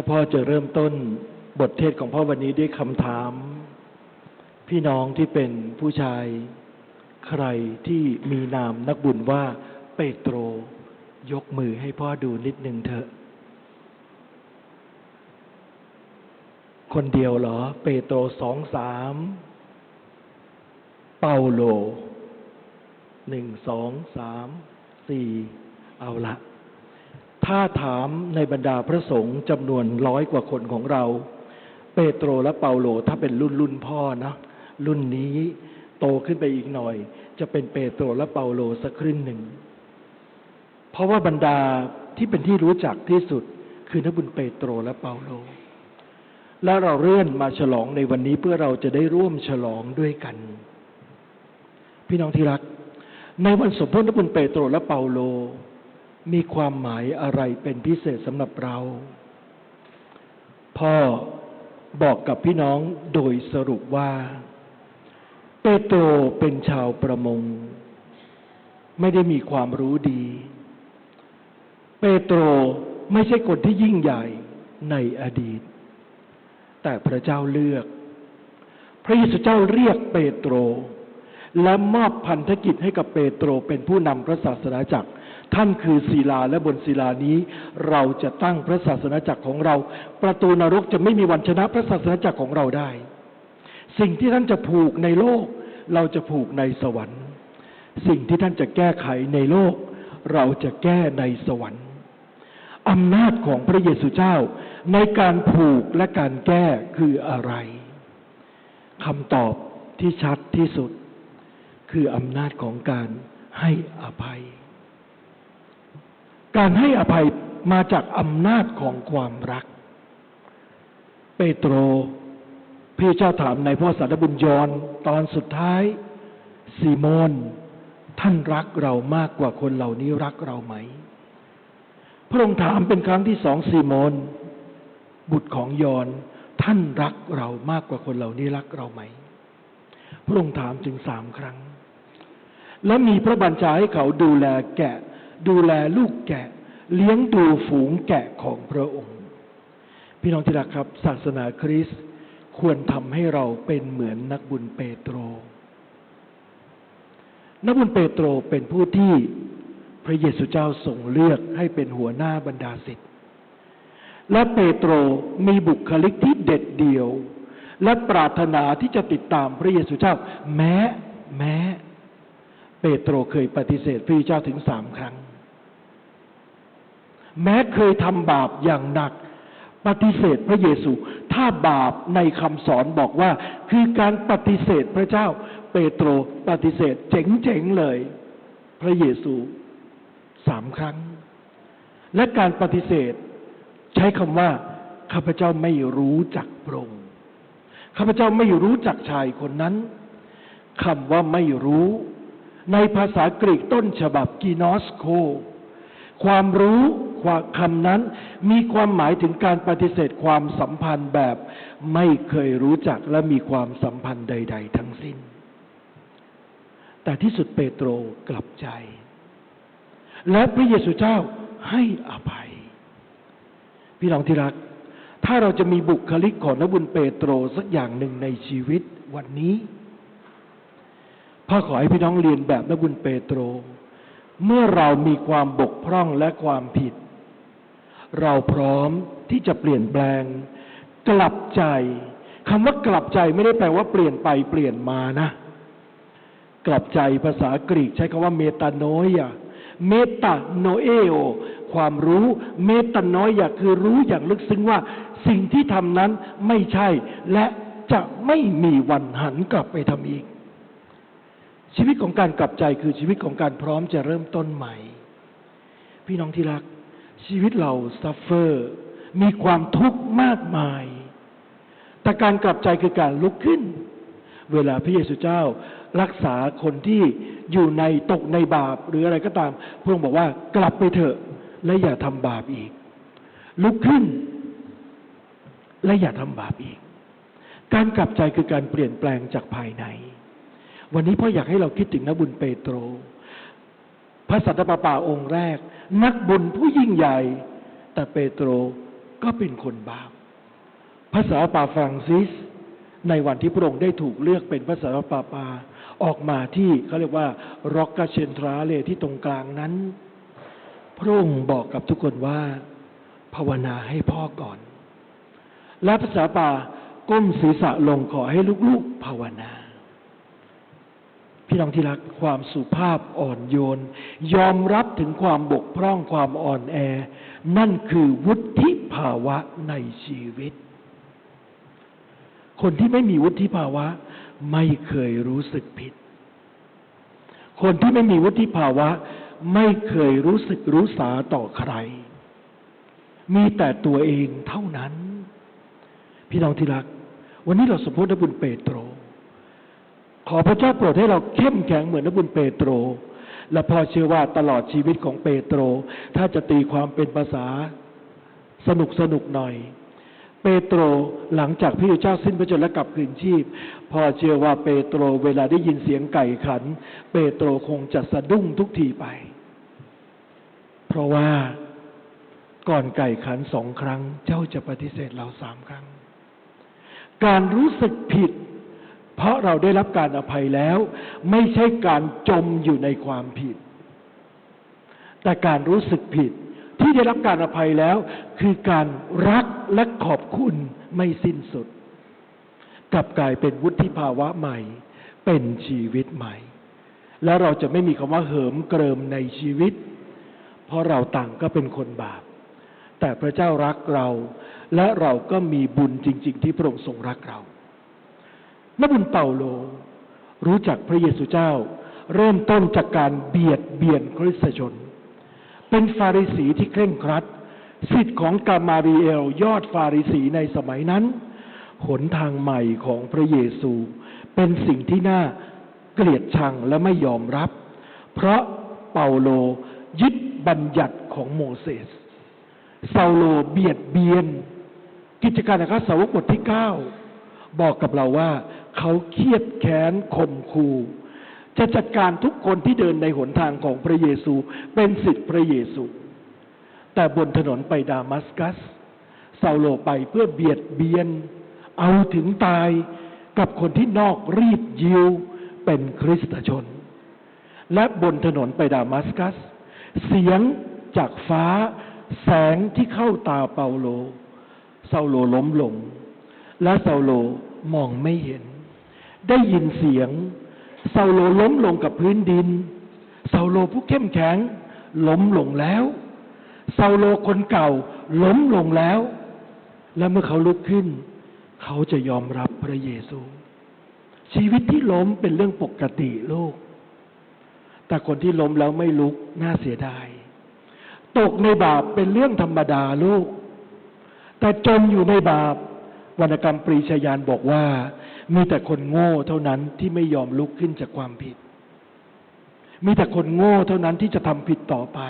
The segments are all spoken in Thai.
ถ้าพ่อจะเริ่มต้นบทเทศของพ่อวันนี้ด้วยคำถาม พี่น้องที่เป็นผู้ชายใครที่มีนามนักบุญว่าเปโตร ยกมือให้พ่อดูนิดหนึ่งเถอะ คนเดียวเหรอ เปโตรสองสามเปาโลหนึ่งสองสามสี่เอาละ ถ้าถามในบรรดาพระสงฆ์จำนวนร้อยกว่าคนของเรา เปโตรและเปาโลถ้าเป็นรุ่นรุ่นพ่อนะรุ่นนี้โตขึ้นไปอีกหน่อย จะเป็นเปโตรและเปาโลสักครึ่งหนึ่ง เพราะว่าบรรดาที่เป็นที่รู้จักที่สุด คือนักบุญเปโตรและเปาโล และเราเลื่อนมาฉลองในวันนี้เพื่อเราจะได้ร่วมฉลองด้วยกัน พี่น้องที่รัก ในวันสมโภชนักบุญเปโตรและเปาโล มีความหมายอะไรเป็นพิเศษสำหรับเรา พ่อบอกกับพี่น้องโดยสรุปว่า เปโตรเป็นชาวประมง ไม่ได้มีความรู้ดี เปโตรไม่ใช่คนที่ยิ่งใหญ่ในอดีต แต่พระเจ้าเลือก พระเยซูเจ้าเรียกเปโตร และมอบพันธกิจให้กับเปโตรเป็นผู้นำพระศาสนาจักร ท่านคือศิลาและบนศิลานี้ เราจะตั้งพระศาสนาจักรของเรา ประตูนรกจะไม่มีวันชนะพระศาสนาจักรของเราได้ สิ่งที่ท่านจะผูกในโลก เราจะผูกในสวรรค์ สิ่งที่ท่านจะแก้ไขในโลก เราจะแก้ในสวรรค์อำนาจของพระเยซูเจ้า ในการผูกและการแก้คืออะไรคำตอบที่ชัดที่สุด คืออำนาจของการให้อภัย การให้อภัยมาจากอำนาจของความรัก เปโตรพี่เจ้าถามในพ่อสารบุญยอนตอนสุดท้ายซีโมนท่านรักเรามากกว่าคนเหล่านี้รักเราไหม พระองค์ถามเป็นครั้งที่สองซีโมนบุตรของยอนท่านรักเรามากกว่าคนเหล่านี้รักเราไหม พระองค์ถามถึงสามครั้ง และมีพระบัญชาให้เขาดูแลแกะ ดูแลลูกแกะ เลี้ยงดูฝูงแกะของพระองค์ พี่น้องที่รักครับ ศาสนาคริสต์ควรทำให้เราเป็นเหมือนนักบุญเปโตร นักบุญเปโตรเป็นผู้ที่พระเยซูเจ้าทรงเลือกให้เป็นหัวหน้าบรรดาศิษย์และเปโตรมีบุคลิกที่เด็ดเดี่ยว และปรารถนาที่จะติดตามพระเยซูเจ้า แม้แม้ เปโตรเคยปฏิเสธพระเจ้าถึงสามครั้ง แม้เคยทำบาปอย่างหนัก ปฏิเสธพระเยซู ถ้าบาปในคำสอนบอกว่า คือการปฏิเสธพระเจ้า เปโตรปฏิเสธเจ๋งๆเลย พระเยซูสามครั้ง และการปฏิเสธ ใช้คำว่าข้าพเจ้าไม่รู้จักพระองค์ข้าพเจ้าไม่รู้จักชายคนนั้นคำว่าไม่รู้ ในภาษากรีกต้นฉบับกีนอสโค ความรู้ ความคำนั้น มีความหมายถึงการปฏิเสธความสัมพันธ์แบบ ไม่เคยรู้จักและมีความสัมพันธ์ใด ๆ ทั้งสิ้น แต่ที่สุดเปโตรกลับใจ และพระเยซูเจ้าให้อภัย พี่น้องที่รัก ถ้าเราจะมีบุคลิกของนบุญเปโตรสักอย่างหนึ่งในชีวิตวันนี้พ่อขอให้พี่น้องเรียนแบบนบุญเปโตร เมื่อเรามีความบกพร่องและความผิด เราพร้อมที่จะเปลี่ยนแปลง กลับใจคำว่ากลับใจไม่ได้แปลว่าเปลี่ยนไปเปลี่ยนมานะ กลับใจภาษากรีกใช้คำว่าเมตาโนยาเมตาโนเอโอความรู้เมตาโนยาคือรู้อย่างลึกซึ้งว่า สิ่งที่ทำนั้นไม่ใช่ และจะไม่มีวันหันกลับไปทำอีก ชีวิตของการกลับใจคือชีวิตของการพร้อมจะเริ่มต้นใหม่ พี่น้องที่รัก ชีวิตเราซัฟเฟอร์มีความทุกข์มากมาย แต่การกลับใจคือการลุกขึ้น เวลาพระเยซูเจ้ารักษาคนที่อยู่ในตกในบาปหรืออะไรก็ตาม พระองค์บอกว่ากลับไปเถอะ และอย่าทำบาปอีก ลุกขึ้น และอย่าทำบาปอีก การกลับใจคือการเปลี่ยนแปลงจากภายใน วันนี้พ่ออยากให้เราคิดถึงนบุญเปโตร พระสัตตปาปาองค์แรก นักบุญผู้ยิ่งใหญ่ แต่เปโตรก็เป็นคนบาปภาษาปาฟรังซิส ในวันที่พระองค์ได้ถูกเลือกเป็นภาษาปาปาออกมาที่เขาเรียกว่าร็อกกาเชนทราเลที่ตรงกลางนั้น พระองค์บอกกับทุกคนว่า ภาวนาให้พ่อก่อน และภาษาป่าก้มศีรษะลงขอให้ลูกๆภาวนา พี่น้องที่รักความสุภาพอ่อนโยน ยอมรับถึงความบกพร่องความอ่อนแอ นั่นคือวุฒิภาวะในชีวิต คนที่ไม่มีวุฒิภาวะ ไม่เคยรู้สึกผิด คนที่ไม่มีวุฒิภาวะ ไม่เคยรู้สึกรู้สาต่อใคร มีแต่ตัวเองเท่านั้น พี่น้องที่รัก วันนี้เราสมมติบุญเปโตร ขอพระเจ้าโปรดให้เราเข้มแข็งเหมือนนบุญเปโตร และพอเชื่อว่าตลอดชีวิตของเปโตร ถ้าจะตีความเป็นภาษาสนุกสนุกหน่อย เปโตรหลังจากพระเจ้าสิ้นพระชนและกลับคืนชีพ พอเชื่อว่าเปโตรเวลาได้ยินเสียงไก่ขัน เปโตรคงจะสะดุ้งทุกทีไป เพราะว่าก่อนไก่ขันสองครั้ง เจ้าจะปฏิเสธเราสามครั้ง การรู้สึกผิด เพราะเราได้รับการอภัยแล้ว ไม่ใช่การจมอยู่ในความผิด แต่การรู้สึกผิดที่ได้รับการอภัยแล้ว คือการรักและขอบคุณไม่สิ้นสุดกลับกลายเป็นวุฒิภาวะใหม่ เป็นชีวิตใหม่ แล้วเราจะไม่มีคำว่าเหิมเกริมในชีวิต เพราะเราต่างก็เป็นคนบาป แต่พระเจ้ารักเรา และเราก็มีบุญจริง ๆ ที่พระองค์ทรงรักเรา นบุญเปาโล รู้จักพระเยซูเจ้า เริ่มต้นจากการเบียดเบียนคริสตชน เป็นฟาริสีที่เคร่งครัดสิทธิ์ของกามารีเอลยอดฟาริสีในสมัยนั้น หนทางใหม่ของพระเยซู เป็นสิ่งที่น่าเกลียดชังและไม่ยอมรับ เพราะเปาโลยึดบัญญัติของโมเสสเซาโลเบียดเบียน กิจการอัครสาวกบทที่เก้า บอกกับเราว่า เขาเครียดแค้นข่มขู่จะจัดการทุกคนที่เดินในหนทางของพระเยซูเป็นสิทธิพระเยซู แต่บนถนนไปดามัสกัสเซาโลไปเพื่อเบียดเบียน เอาถึงตายกับคนที่นอกรีดยิวเป็นคริสตชน และบนถนนไปดามัสกัส เสียงจากฟ้าแสงที่เข้าตาเปาโลเซาโลล้มลง และเซาโลมองไม่เห็น ได้ยินเสียง เซาโลล้มลงกับพื้นดิน เซาโลผู้เข้มแข็ง ล้มลงแล้ว เซาโลคนเก่า ล้มลงแล้ว และเมื่อเขาลุกขึ้น เขาจะยอมรับพระเยซู ชีวิตที่ล้มเป็นเรื่องปกติโลก แต่คนที่ล้มแล้วไม่ลุกน่าเสียดาย ตกในบาปเป็นเรื่องธรรมดาลูกแต่จมอยู่ในบาป วรรณกรรมปรีชาญาณบอกว่า มีแต่คนโง่เท่านั้นที่ไม่ยอมลุกขึ้นจากความผิด มีแต่คนโง่เท่านั้นที่จะทำผิดต่อไป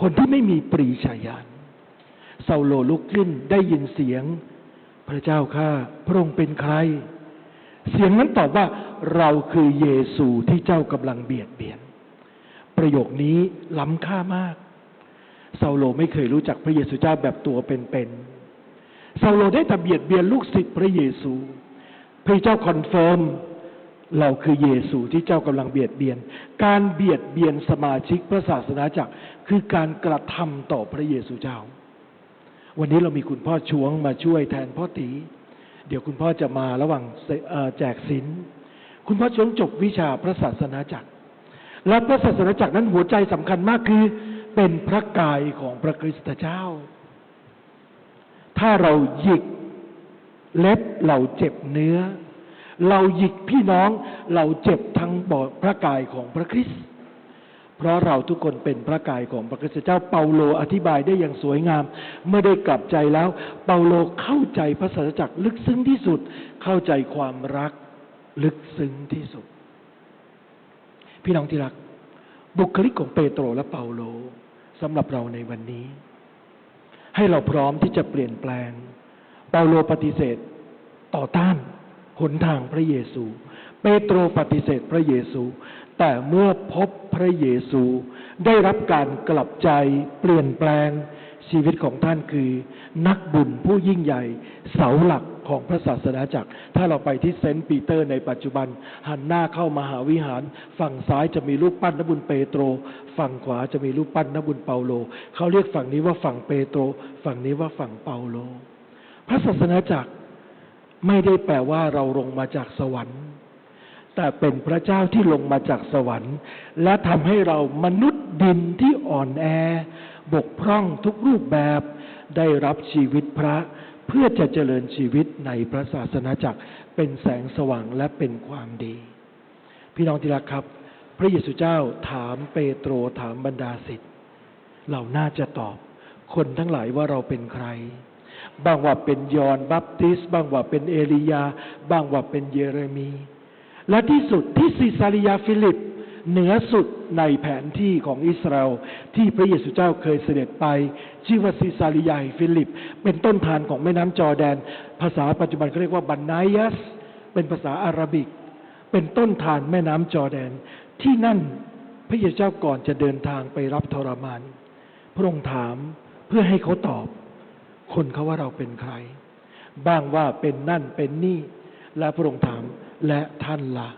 คนที่ไม่มีปรีชาญาณเซาโลลุกขึ้นได้ยินเสียง พระเจ้าข้าพระองค์เป็นใคร เสียงนั้นตอบว่าเราคือเยซูที่เจ้ากำลังเบียดเบียน ประโยคนี้ล้ำค่ามากเซาโลไม่เคยรู้จักพระเยซูเจ้าแบบตัวเป็นๆ ซาโลได้แต่เบียดเบียนลูกศิษย์พระเยซู พระเจ้าคอนเฟิร์มเราคือเยซูที่เจ้ากำลังเบียดเบียน การเบียดเบียนสมาชิกพระศาสนาจักรคือการกระทำต่อพระเยซูเจ้า วันนี้เรามีคุณพ่อช่วงมาช่วยแทนพ่อตี เดี๋ยวคุณพ่อจะมาระหว่างแจกสินคุณพ่อช่วงจบวิชาพระศาสนาจักร และพระศาสนาจักรนั้นหัวใจสำคัญมากคือเป็นพระกายของพระคริสตเจ้า ถ้าเราหยิกเล็บเราเจ็บเนื้อ เราหยิกพี่น้องเราเจ็บทั้งบอดพระกายของพระคริสต์เพราะเราทุกคนเป็นพระกายของพระคริสต์เจ้าเปาโลอธิบายได้อย่างสวยงาม เมื่อได้กลับใจแล้ว เปาโลเข้าใจพระสัจจักรลึกซึ้งที่สุด เข้าใจความรักลึกซึ้งที่สุด พี่น้องที่รัก บุคลิกของเปโตรและเปาโลสำหรับเราในวันนี้ ให้เราพร้อมที่จะเปลี่ยนแปลง เปาโลปฏิเสธต่อต้านหนทางพระเยซู เปโตรปฏิเสธพระเยซู แต่เมื่อพบพระเยซู ได้รับการกลับใจเปลี่ยนแปลงชีวิตของท่านคือ นักบุญผู้ยิ่งใหญ่ เสาหลัก ของพระศาสนาจักร ถ้าเราไปที่เซนต์ปีเตอร์ในปัจจุบัน หันหน้าเข้ามาหาวิหาร ฝั่งซ้ายจะมีรูปปั้นนบุญเปโตร ฝั่งขวาจะมีรูปปั้นนบุญเปาโล เขาเรียกฝั่งนี้ว่าฝั่งเปโตร ฝั่งนี้ว่าฝั่งเปาโล พระศาสนาจักรไม่ได้แปลว่าเราลงมาจากสวรรค์ แต่เป็นพระเจ้าที่ลงมาจากสวรรค์ และทำให้เรามนุษย์ดินที่อ่อนแอ บกพร่องทุกรูปแบบ ได้รับชีวิตพระ เพื่อจะเจริญชีวิตในพระศาสนาจักรเป็นแสงสว่างและเป็นความดี พี่น้องที่รักครับ พระเยซูเจ้าถามเปโตรถามบรรดาศิษย์เราน่าจะตอบ คนทั้งหลายว่าเราเป็นใครบางว่าเป็นยอห์นบัพติสต์บ้างว่าเป็นเอลียา บ้างว่าเป็นเยเรมี และที่สุดที่ซิซาริยาฟิลิป เหนือสุดในแผนที่ของอิสราเอลที่พระเยซูเจ้าเคยเสด็จไป ชื่อว่าซิซาริยาฟิลิป เป็นต้นทานของแม่น้ำจอแดน ภาษาปัจจุบันเขาเรียกว่าบันไนยัส เป็นภาษาอาหรับิก เป็นต้นทานแม่น้ำจอแดน ที่นั่นพระเยซูเจ้าก่อนจะเดินทางไปรับทรมาน พระองค์ถามเพื่อให้เขาตอบ คนเขาว่าเราเป็นใคร บ้างว่าเป็นนั่นเป็นนี่ และพระองค์ถามและท่านละ่ะ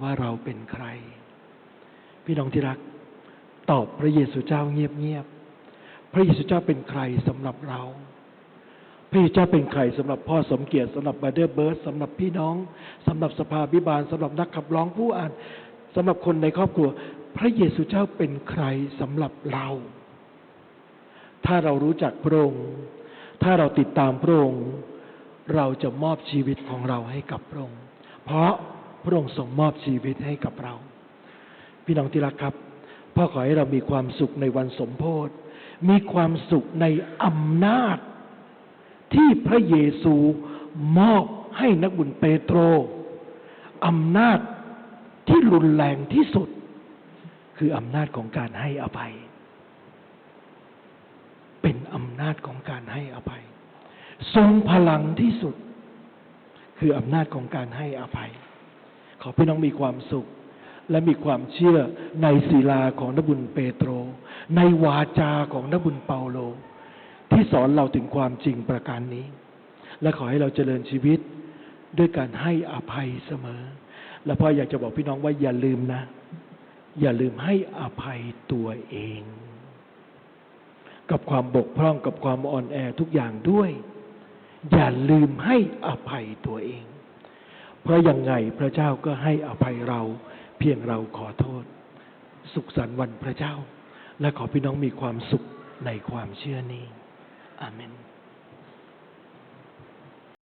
ว่าเราเป็นใคร พี่น้องที่รัก ตอบพระเยซูเจ้าเงียบๆ พระเยซูเจ้าเป็นใครสำหรับเรา พระเยซูเจ้าเป็นใครสำหรับพ่อสมเกียรติสำหรับบาเดอร์เบิร์ดสำหรับพี่น้องสำหรับสภาพิบาลสำหรับนักขับร้องผู้อ่านสำหรับคนในครอบครัว พระเยซูเจ้าเป็นใครสำหรับเรา ถ้าเรารู้จักพระองค์ถ้าเราติดตามพระองค์เราจะมอบชีวิตของเราให้กับพระองค์เพราะพระองค์ทรงมอบชีวิตให้กับเรา พี่น้องที่รักครับ พ่อขอให้เรามีความสุขในวันสมโพธิมีความสุขในอำนาจ ที่พระเยซูมอบให้นักบุญเปโตรอำนาจที่รุนแรงที่สุด คืออำนาจของการให้อภัย เป็นอำนาจของการให้อภัย ทรงพลังที่สุด คืออำนาจของการให้อภัย ขอพี่น้องมีความสุข และมีความเชื่อในศีลาของนบุญเปโตร ในวาจาของนบุญเปาโล ที่สอนเราถึงความจริงประการนี้ และขอให้เราเจริญชีวิตด้วยการให้อภัยเสมอ และพ่ออยากจะบอกพี่น้องว่าอย่าลืมนะ อย่าลืมให้อภัยตัวเอง กับความบกพร่องกับความอ่อนแอทุกอย่างด้วย อย่าลืมให้อภัยตัวเอง เพราะยังไงพระเจ้าก็ให้อภัยเรา เพียงเราขอโทษ สุขสันต์วันพระเจ้า และขอพี่น้องมีความสุขในความเชื่อนี้อาเมน